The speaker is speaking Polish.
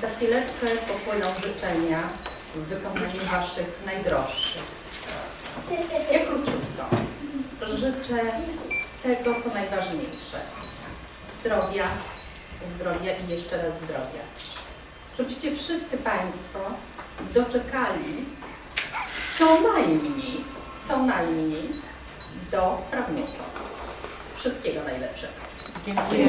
Za chwileczkę popłyną życzenia w wykonaniu Waszych najdroższych. Ja króciutko życzę tego, co najważniejsze. Zdrowia, zdrowia i jeszcze raz zdrowia. Żebyście wszyscy Państwo doczekali co najmniej, co najmniej do prawnuczok. Wszystkiego najlepszego. Dziękuję.